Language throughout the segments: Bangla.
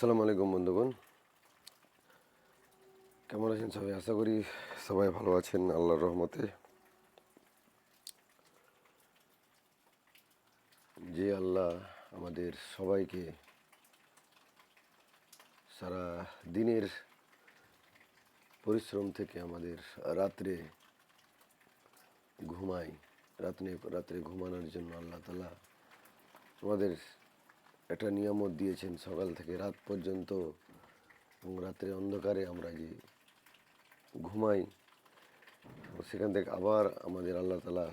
আসসালামু আলাইকুম, বন্ধুগণ। কেমন আছেন সবাই? আশা করি সবাই ভালো আছেন, আল্লাহর রহমতে। যে আল্লাহ আমাদের সবাইকে সারা দিনের পরিশ্রম থেকে আমাদের রাত্রে ঘুমাই রাত্রে রাত্রে ঘুমানোর জন্য আল্লাহ তালা আমাদের একটা নিয়ামত দিয়েছেন সকাল থেকে রাত পর্যন্ত এবং রাত্রে অন্ধকারে আমরা যে ঘুমাই সেখান থেকে আবার আমাদের আল্লাহ তালা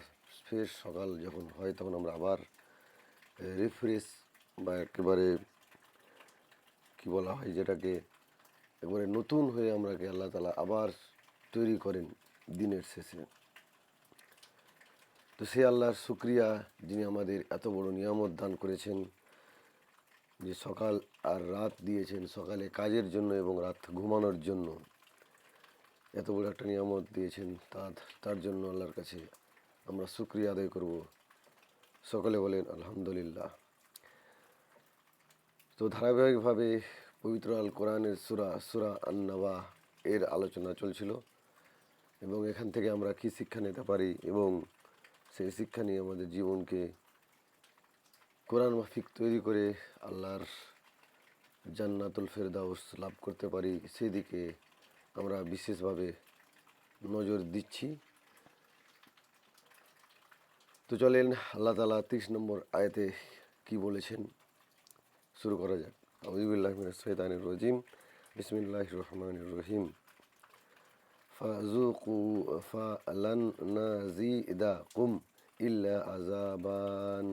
ফের সকাল যখন হয় তখন আমরা আবার রিফ্রেশ বা একেবারে কি বলা হয় যেটাকে একবারে নতুন হয়ে আমরাকে আল্লাহ তালা আবার তৈরি করেন দিনের শেষে। তো সে আল্লাহর শুক্রিয়া যিনি আমাদের এত বড় নিয়ামত দান করেছেন যে সকাল আর রাত দিয়েছেন সকালে কাজের জন্য এবং রাত ঘুমানোর জন্য। এত বড় একটা নিয়ামত দিয়েছেন, তার তার জন্য আল্লাহর কাছে আমরা শুক্রিয়া আদায় করব। সকলে বলেন, আলহামদুলিল্লাহ। তো ধারাবাহিকভাবে পবিত্র আল কোরআনের সুরা সুরা আন্নাবা এর আলোচনা চলছিল এবং এখান থেকে আমরা কি শিক্ষা নিতে পারি এবং সেই শিক্ষা নিয়ে আমাদের জীবনকে কোরআন মাফিক তৈরি করে আল্লাহর জান্নাতুল ফেরদাউস লাভ করতে পারি, সেদিকে আমরা বিশেষভাবে নজর দিচ্ছি। তো চলেন, আল্লাহ তালা তিরিশ নম্বর আয়তে কি বলেছেন? শুরু করা যাক। আউজুবিল্লাহ সৈতানির রজিম। বিসমিল্লাহ রহমান রহিম। ফাজুকু ফালান নাজিদাকুম ইল্লা আজাবান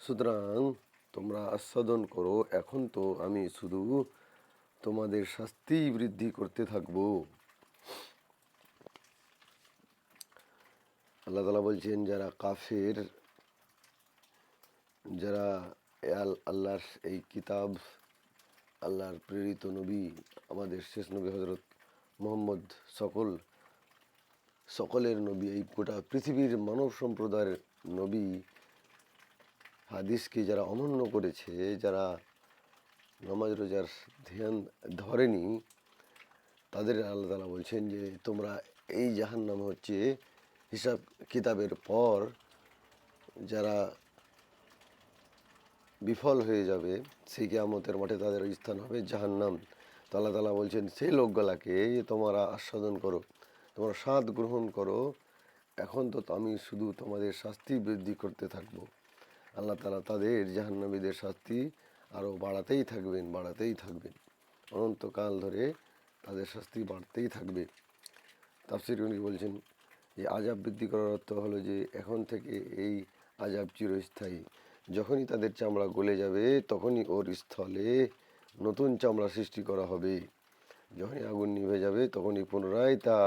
সুতরাং তোমরা আস্বাদন করো, এখন তো আমি শুধু তোমাদের শাস্তি বৃদ্ধি করতে থাকব। আল্লাহ তালা বলছেন, যারা কাফের, যারা আল- আল্লাহর এই কিতাব, আল্লাহর প্রেরিত নবী, আমাদের শেষ নবী হজরত মোহাম্মদ সকল, সকলের নবী, এই গোটা পৃথিবীর মানব সম্প্রদায়ের নবী হাদিসকে যারা অমান্য করেছে, যারা নামাজ, রোজার ধ্যান ধরেনি, তাদের আল্লাহ তালা বলছেন যে, তোমরা এই জাহান্নাম হচ্ছে হিসাব কিতাবের পর যারা বিফল হয়ে যাবে, সেই কেয়ামতের মাঠে তাদের স্থান হবে জাহান্নাম। তো আল্লাহ তালা বলছেন সেই লোকগুলাকে তোমরা আস্বাদন করো, তোমরা স্বাদ গ্রহণ করো, এখন তো আমি শুধু তোমাদের শাস্তি বৃদ্ধি করতে থাকব। আল্লাহ তালা তাদের জাহান্নামীদের শাস্তি আরও বাড়াতেই থাকবেন বাড়াতেই থাকবেন। অনন্তকাল ধরে তাদের শাস্তি বাড়তেই থাকবে। তাফসির উনি বলছেন যে আজাব বৃদ্ধি করার অর্থ হলো যে, এখন থেকে এই আজাব চিরস্থায়ী। যখনই তাদের চামড়া গলে যাবে, তখনই ওর স্থলে নতুন চামড়া সৃষ্টি করা হবে। যখনই আগুন নিভে যাবে, তখনই পুনরায় তা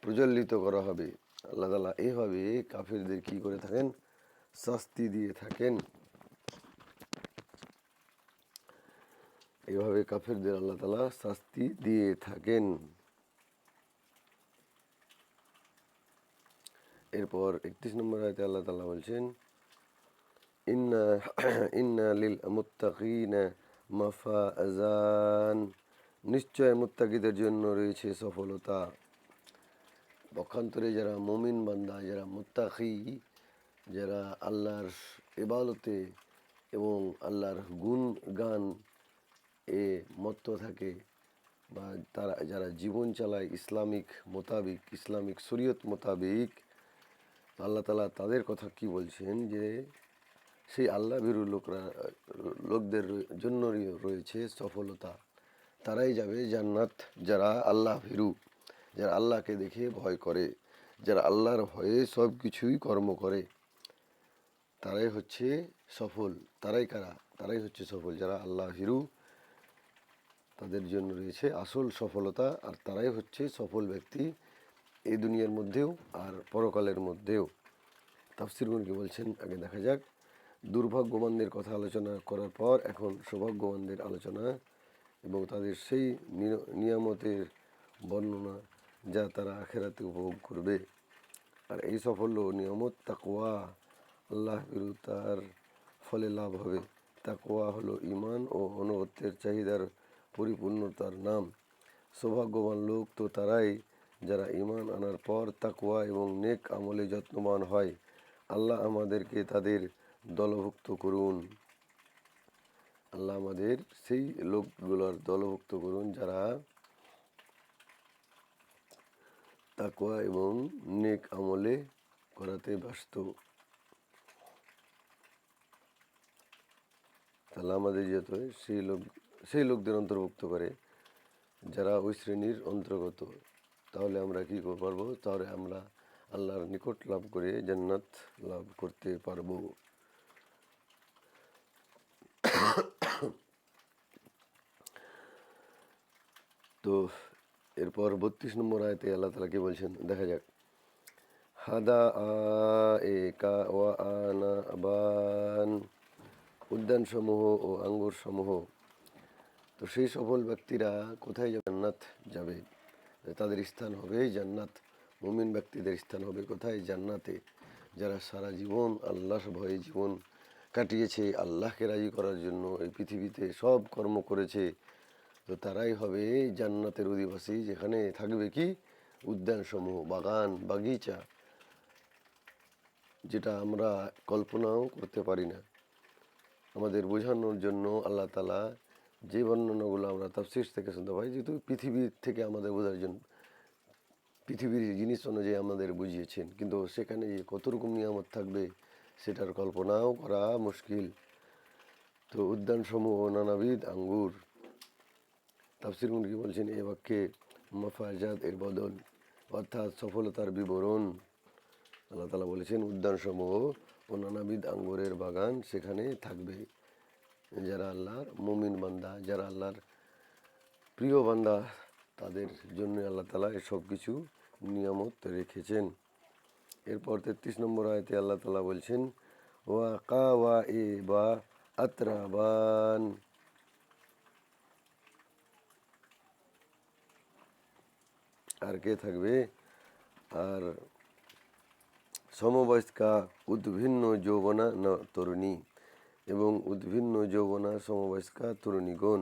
প্রজ্বলিত করা হবে। আল্লাহ তালা এইভাবে কাফিরদের কি করে থাকেন? শাস্তি দিয়ে থাকেন। এইভাবে কাফেরদের আল্লাহ তালা শাস্তি দিয়ে থাকেন। এরপর একত্রিশ নম্বর আয়তে আল্লাহ তালা বলছেন, ইন্না ইন্না লিল মুত্তাকিনা মাফাজান নিশ্চয় মুত্তাকিদের জন্য রয়েছে সফলতা। পক্ষান্তরে যারা মমিন বান্দা, যারা মুত্তাকি যারা আল্লাহর ইবাদতে এবং আল্লাহর গুণ গান এ মত্ত থাকে বা তারা, যারা জীবন চালায় ইসলামিক মোতাবিক, ইসলামিক শরীয়ত মোতাবিক আল্লাহ তালা তাদের কথা কি বলছেন যে, সেই আল্লাহ ভীরু লোকরা, লোকদের জন্য রয়েছে সফলতা। তারাই যাবে জান্নাত যারা আল্লাহ ভীরু, যারা আল্লাহকে দেখে ভয় করে, যারা আল্লাহর ভয়ে সব কিছুই কর্ম করে। তারাই হচ্ছে সফল, তারাই কারা? তারাই হচ্ছে সফল। যারা আল্লাহ হিরু, তাদের জন্য রয়েছে আসল সফলতা, আর তারাই হচ্ছে সফল ব্যক্তি এই দুনিয়ার মধ্যেও আর পরকালের মধ্যেও। তাফসিরগুন কি বলছেন, আগে দেখা যাক। দুর্ভাগ্যবানদের কথা আলোচনা করার পর এখন সৌভাগ্যবানদের আলোচনা এবং তাদের সেই নিয়ামতের বর্ণনা যা তারা আখেরাতে উপভোগ করবে। আর এই সাফল্য, নিয়ামত, তাকওয়া আল্লাহ তার ফলে লাভ হবে। তাকওয়া হলো ইমান ও অনুগত্যের চাহিদার পরিপূর্ণতার নাম। সৌভাগ্যবান লোক তো তারাই যারা ঈমান আনার পর তাকওয়া এবং নেক আমলে যত্নবান হয়। আল্লাহ আমাদেরকে তাদের দলভুক্ত করুন। আল্লাহ আমাদের সেই লোকগুলোর দলভুক্ত করুন যারা তাকওয়া এবং নেক আমলে করাতে ব্যস্ত। তাহলে আমাদের যেতে হয় সেই লোক, সেই লোকদের অন্তর্ভুক্ত করে, যারা ওই শ্রেণির অন্তর্গত, তাহলে আমরা কি করতে পারব? তাহলে আমরা আল্লাহর নিকট লাভ করে জান্নাত লাভ করতে পারব। তো এরপর বত্রিশ নম্বর আয়তে আল্লাহ তালা কি বলছেন? দেখা যাক। হাদা আ এ কা ওয়া আনা আবান উদ্যান সমূহ ও আঙ্গুর সমূহ তো সেই সফল ব্যক্তিরা কোথায় জান্নাত যাবে। তাদের স্থান হবে জান্নাত। মুমিন ব্যক্তিদের স্থান হবে কোথায়? জান্নাতে। যারা সারা জীবন আল্লাহ ভয়ে জীবন কাটিয়েছে, আল্লাহকে রাজি করার জন্য এই পৃথিবীতে সব কর্ম করেছে, তো তারাই হবে জান্নাতের অধিবাসী। যেখানে থাকবে কি? উদ্যানসমূহ, বাগান, বাগিচা। যেটা আমরা কল্পনাও করতে পারি না। আমাদের বোঝানোর জন্য আল্লাহ তালা যে বর্ণনাগুলো আমরা তাফসির থেকে শুনতে পাই, যেহেতু পৃথিবীর থেকে আমাদের বোঝার জন্য, পৃথিবীর জিনিস অনুযায়ী আমাদের বুঝিয়েছেন, কিন্তু সেখানে যে কত রকম নিয়ামত থাকবে সেটার কল্পনাও করা মুশকিল। তো উদ্যানসমূহ নানাবিধ আঙ্গুর। তাফসির কি বলছেন, এ বাক্যে মফাজাত এর বদল, অর্থাৎ সফলতার বিবরণ। আল্লাহ তালা বলেছেন, উদ্যানসমূহ ও নানাবিধ আঙ্গুরের বাগান সেখানে থাকবে। যারা আল্লাহর মুমিন বান্দা, যারা আল্লাহর প্রিয় বান্দা, তাদের জন্য আল্লাহ তালা এসব কিছু নিয়ামত রেখেছেন। এরপর তেত্রিশ নম্বর আয়তে আল্লাহ তালা বলছেন, ওয়া কা ওয়া এ বা আত্রাবান। আর কে থাকবে? আর সমবয়স্কা, উদ্ভিন্ন যৌবনা ন তরুণী এবং উদ্ভিন্ন যৌবনা সমবয়স্কা তরুণীগণ।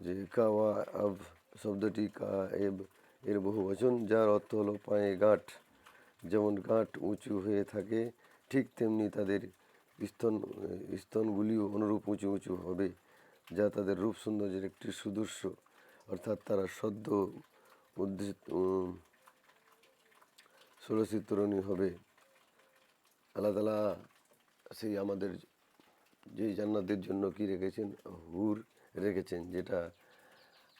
যে কাওয়া আব শব্দটি কা এব এর বহু বচন, যার অর্থ হলো পায়ে গাঁট। যেমন গাঁট উঁচু হয়ে থাকে, ঠিক তেমনি তাদের স্তন, স্তনগুলিও অনুরূপ উঁচু উঁচু হবে, যা তাদের রূপ সৌন্দর্যের একটি সুদৃশ্য। অর্থাৎ তারা সদ্য উদ্দিষ্ট ষোলশী তরুণী হবে। আল্লাহ তালা সেই আমাদের যে জান্নাতের জন্য কি রেখেছেন? হুর রেখেছেন, যেটা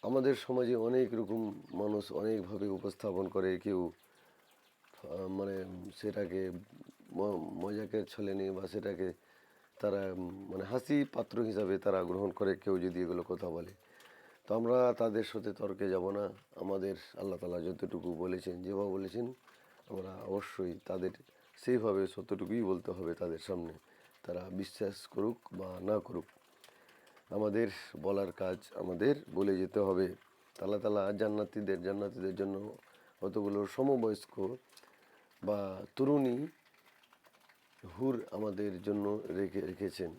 আমাদের সমাজে অনেক রকম মানুষ অনেকভাবে উপস্থাপন করে। কেউ মানে সেটাকে ম- মজাকের ছলে নিয়ে বা সেটাকে তারা মানে হাসি পাত্র হিসাবে তারা গ্রহণ করে, কেউ যদি এগুলো কথা বলে। তো আমরা তাদের সাথে তর্কে যাব না। আমাদের আল্লাহ তালা যতটুকু বলেছেন, যেভাবে বলেছেন আমরা অবশ্যই তাদের সেইভাবে সত্যটুকুই বলতে হবে তাদের সামনে। তারা বিশ্বাস করুক বা না করুক। আমাদের বলার কাজ আমাদের বলে যেতে হবে। তালা তালা জান্নাতিদের জান্নাতিদের জন্য কতগুলো সমবয়স্ক বা তরুণী হুর আমাদের জন্য রেখে, রেখেছেন।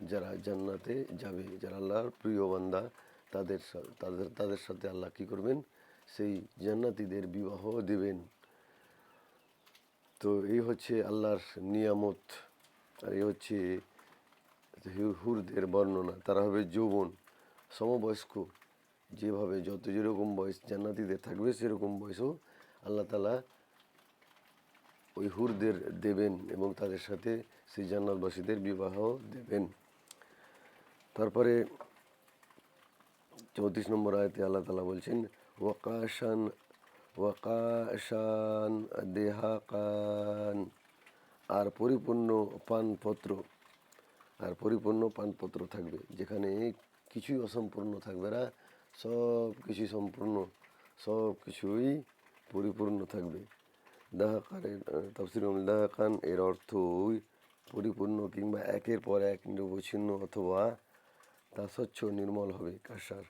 যারা জান্নাতে যাবে, যারা আল্লাহর প্রিয় বান্দা, তাদের তাদের তাদের সাথে আল্লাহ কী করবেন? সেই জান্নাতিদের বিবাহ দেবেন। তো এই হচ্ছে আল্লাহর নিয়ামত আর এই হচ্ছে হুরদের বর্ণনা। তারা হবে যৌবন, সমবয়স্ক। যেভাবে যত যেরকম বয়স জান্নাতিদের থাকবে, সেরকম বয়সও আল্লাহ তালা ওই হুরদের দেবেন এবং তাদের সাথে সেই জান্নাতবাসীদের বিবাহ দেবেন। তারপরে চৌত্রিশ নম্বর আয়তে আল্লাহ তালা বলছেন, ওয়াকাশান ওয়াকাশান, দেহাকান। আর পরিপূর্ণ পানপত্র, আর পরিপূর্ণ পানপত্র থাকবে। যেখানে কিছুই অসম্পূর্ণ থাকবে না সব কিছুই সম্পূর্ণ সব কিছুই পরিপূর্ণ থাকবে। দাহাকানের তফসির দাহাকান এর অর্থ পরিপূর্ণ কিংবা একের পর এক নিরবচ্ছিন্ন অথবা তা স্বচ্ছ নির্মল হবে কাঁসার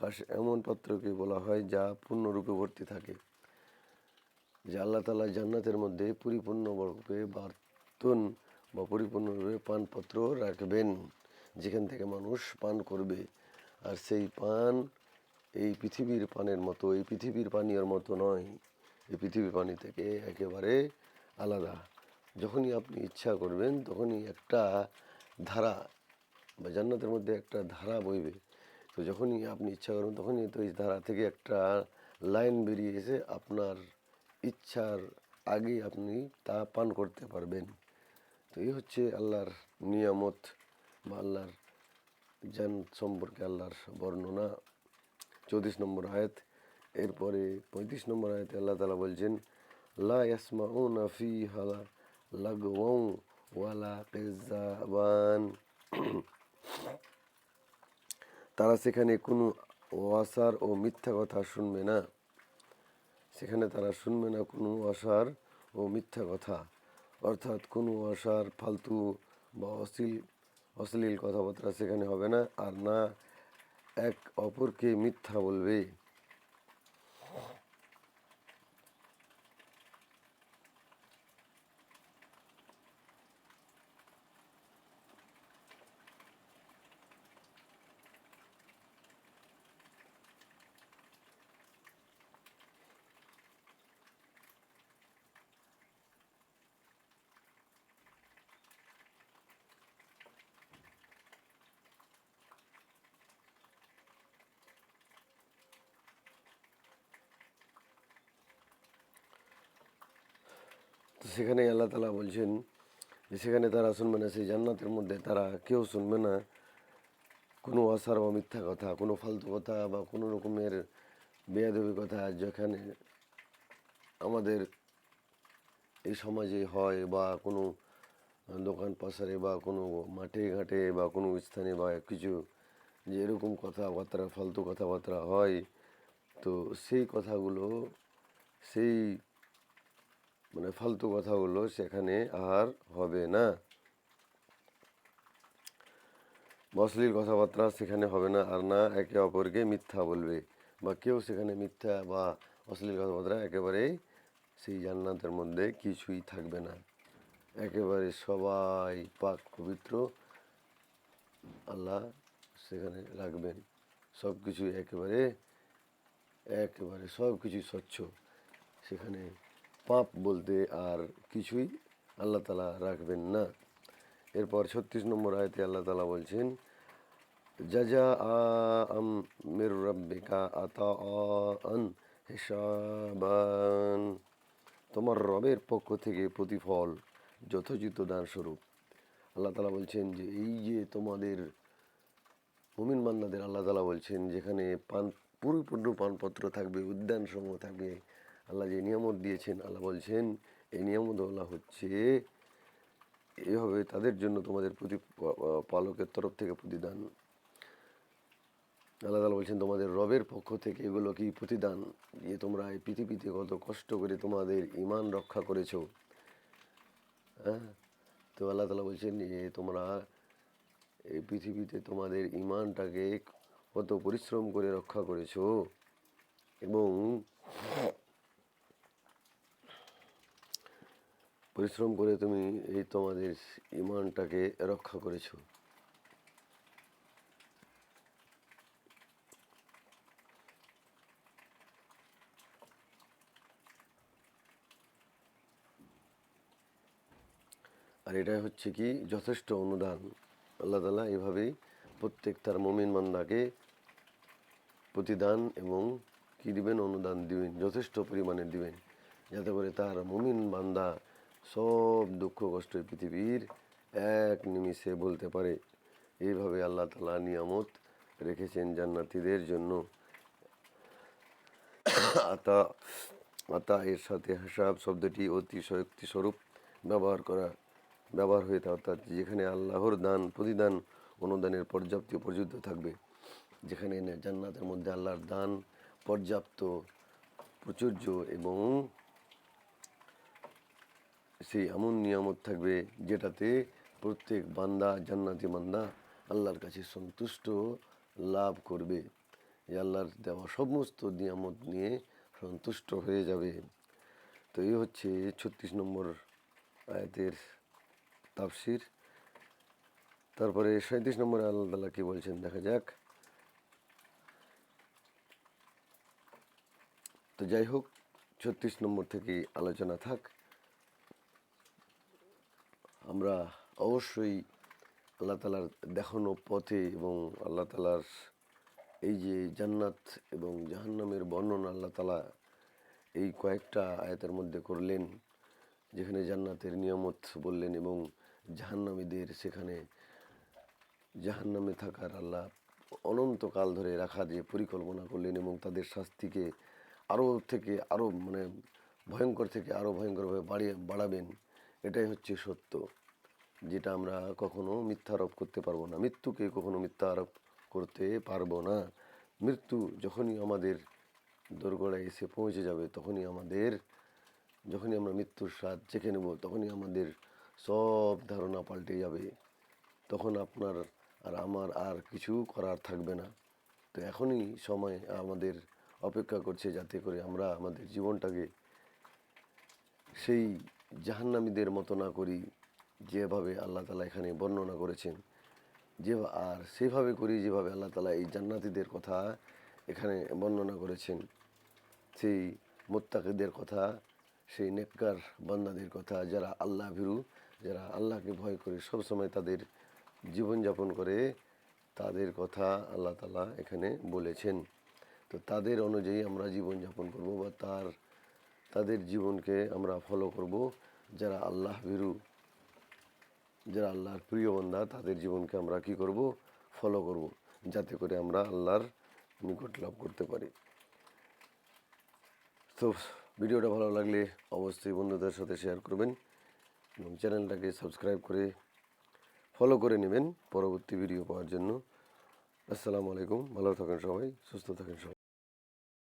কাশ এমন পাত্রকে বলা হয় যা পূর্ণরূপে ভর্তি থাকে। যে আল্লাহ তালা জান্নাতের মধ্যে পরিপূর্ণরূপে বার্তন বা পরিপূর্ণরূপে পানপত্র রাখবেন। যেখান থেকে মানুষ পান করবে। আর সেই পান এই পৃথিবীর পানের মতো, এই পৃথিবীর পানীয়র মতো নয়। এই পৃথিবীর পানি থেকে একেবারে আলাদা। যখনই আপনি ইচ্ছা করবেন, তখনই একটা ধারা বা জান্নাতের মধ্যে একটা ধারা বইবে। তো যখনই আপনি ইচ্ছা করবেন তখনই তো এই ধারা থেকে একটা লাইন বেরিয়ে এসে আপনার ইচ্ছার আগে আপনি তা পান করতে পারবেন। তো এই হচ্ছে আল্লাহর নিয়ামত বা আল্লাহর জান সম্পর্কে আল্লাহর বর্ণনা। চৌত্রিশ নম্বর আয়াত, এরপরে পঁয়ত্রিশ নম্বর আয়াতে আল্লাহ তালা বলছেন, লা ইয়াসমাউনা ফিহা লাগওয়াও ওয়ালা কিযাবান তারা সেখানে কোনো অসার ও মিথ্যা কথা শুনবে না। সেখানে তারা শুনবে না কোনো অসার ও মিথ্যা কথা। অর্থাৎ কোনো অসার, ফালতু বা অশ্লীল অশ্লীল কথাবার্তা সেখানে হবে না। আর না, এক অপরকে মিথ্যা বলবে। সেখানে আল্লাহ তালা বলছেন যে সেখানে তারা শুনবে না, সেই জান্নাতের মধ্যে তারা কেউ শুনবে না। কোনো অসার বা মিথ্যা কথা, কোনো ফালতু কথা বা কোনো রকমের বেয়াদবি কথা যেখানে আমাদের এই সমাজে হয় বা কোনো দোকান পাশারে বা কোনো মাঠে ঘাটে বা কোনো স্থানে বা কিছু যে এরকম কথাবার্তা, ফালতু কথাবার্তা হয়, তো সেই কথাগুলো, সেই মানে ফালতু কথা কথাগুলো সেখানে আর হবে না। অশ্লীল কথাবার্তা সেখানে হবে না আর না একে অপরকে মিথ্যা বলবে বা কেউ সেখানে মিথ্যা বা অশ্লীল কথাবার্তা একেবারেই সেই জান্নাতের মধ্যে কিছুই থাকবে না। একেবারে সবাই পাক পবিত্র আল্লাহ সেখানে রাখবেন। সব কিছু একেবারে একেবারে সব কিছু স্বচ্ছ সেখানে পাপ বলতে আর কিছুই আল্লাহ তালা রাখবেন না। এরপর ছত্রিশ নম্বর আয়তে আল্লাহ তালা বলছেন জাজা আম মের রব্বিকা আতা আন হিসাবান। তোমার রবের পক্ষ থেকে প্রতিফল যথোচিত দান স্বরূপ। আল্লাহ তালা বলছেন যে, এই যে তোমাদের মুমিন মান্নাদের আল্লাহ তালা বলছেন, যেখানে পান, পরিপূর্ণ পানপত্র থাকবে উদ্যান সমূহ থাকবে আল্লাহ যে নিয়ামত দিয়েছেন, আল্লাহ বলছেন, এই নিয়ামত আল্লাহ হচ্ছে এভাবে তাদের জন্য তোমাদের প্রতি পালকের তরফ থেকে প্রতিদান। আল্লাহ তালা বলছেন, তোমাদের রবের পক্ষ থেকে এগুলো কি প্রতিদান? যে তোমরা এই পৃথিবীতে কত কষ্ট করে তোমাদের ইমান রক্ষা করেছ। হ্যাঁ? তো আল্লাহ তালা বলছেন যে তোমরা এই পৃথিবীতে তোমাদের ইমানটাকে কত পরিশ্রম করে রক্ষা করেছ এবং পরিশ্রম করে তুমি এই তোমাদের ইমানটাকে রক্ষা করেছ। আর এটাই হচ্ছে কি, যথেষ্ট অনুদান। আল্লাহ তালা এভাবেই প্রত্যেক তার মমিন মান্দাকে প্রতিদান এবং কী দিবেন? অনুদান দিবেন, যথেষ্ট পরিমাণে দিবেন, যাতে করে তার মমিন বান্দা সব দুঃখ কষ্ট পৃথিবীর এক নিমিষে বলতে পারে। এইভাবে আল্লাহ তালা নিয়ামত রেখেছেন জান্নাতিদের জন্য। আতা আতা এর সাথে হিসাব শব্দটি অতিশয়োক্তি স্বরূপ ব্যবহার করা, ব্যবহার হয়ে থাকে। অর্থাৎ যেখানে আল্লাহর দান, প্রতিদান, অনুদানের পর্যাপ্ত পর্যন্ত থাকবে, যেখানে জান্নাতের মধ্যে আল্লাহর দান পর্যাপ্ত, প্রচুর্য এবং সেই এমন নিয়ামত থাকবে যেটাতে প্রত্যেক বান্দা জান্নাতি বান্দা আল্লাহর কাছে সন্তুষ্ট লাভ করবে। আল্লাহর দেওয়া সমস্ত নিয়ামত নিয়ে সন্তুষ্ট হয়ে যাবে। তো এই হচ্ছে ছত্রিশ নম্বর আয়াতের তাফসির। তারপরে সাঁত্রিশ নম্বরে আল্লাহ তালা কী বলছেন? দেখা যাক। তো যাই হোক, ছত্রিশ নম্বর থেকে আলোচনা থাক। আমরা অবশ্যই আল্লাহ তালার দেখানো পথে এবং আল্লাহ তালার এই যে জান্নাত এবং জাহান্নামের বর্ণনা আল্লাহ তালা এই কয়েকটা আয়াতের মধ্যে করলেন, যেখানে জান্নাতের নিয়ামত বললেন এবং জাহান্নামীদের সেখানে জাহান্নামে থাকার আল্লাহ অনন্তকাল ধরে রাখা যে পরিকল্পনা করলেন এবং তাদের শাস্তিকে আরও থেকে আরও মানে ভয়ঙ্কর থেকে আরও ভয়ঙ্করভাবে বাড়িয়ে বাড়াবেন। এটাই হচ্ছে সত্য, যেটা আমরা কখনো মিথ্যা আরোপ করতে পারব না। মৃত্যুকে কখনো মিথ্যা আরোপ করতে পারব না। মৃত্যু যখনই আমাদের দোরগোড়ায় এসে পৌঁছে যাবে, তখনই আমাদের, যখনই আমরা মৃত্যুর স্বাদ চেখে নেব, তখনই আমাদের সব ধারণা পাল্টে যাবে। তখন আপনার আর আমার আর কিছু করার থাকবে না। তো এখনই সময় আমাদের অপেক্ষা করছে, যাতে করে আমরা আমাদের জীবনটাকে সেই জাহান্নামীদের মতো না করি, যেভাবে আল্লাহ তালা এখানে বর্ণনা করেছেন যে আর সেভাবে করি যেভাবে আল্লাহ তালা এই জান্নাতীদের কথা এখানে বর্ণনা করেছেন। সেই মোত্তাকিদের কথা, সেই নেককার বান্দাদের কথা, যারা আল্লাহ ভীরু, যারা আল্লাহকে ভয় করে সবসময় তাদের জীবনযাপন করে, তাদের কথা আল্লাহ তালা এখানে বলেছেন। তো তাদের অনুযায়ী আমরা জীবনযাপন করব বা তার তাদের জীবনকে আমরা ফলো করব। যারা আল্লাহ ভীরু, যারা আল্লাহর প্রিয় বন্ধা তাদের জীবনকে আমরা কি করব? ফলো করব। যাতে করে আমরা আল্লাহর নিকট লাভ করতে পারি। তো ভিডিওটা ভালো লাগলে অবশ্যই বন্ধুদের সাথে শেয়ার করবেন এবং চ্যানেলটাকে সাবস্ক্রাইব করে ফলো করে নেবেন পরবর্তী ভিডিও পাওয়ার জন্য। আসসালামু আলাইকুম। ভালো থাকেন সবাই, সুস্থ থাকেন সবাই।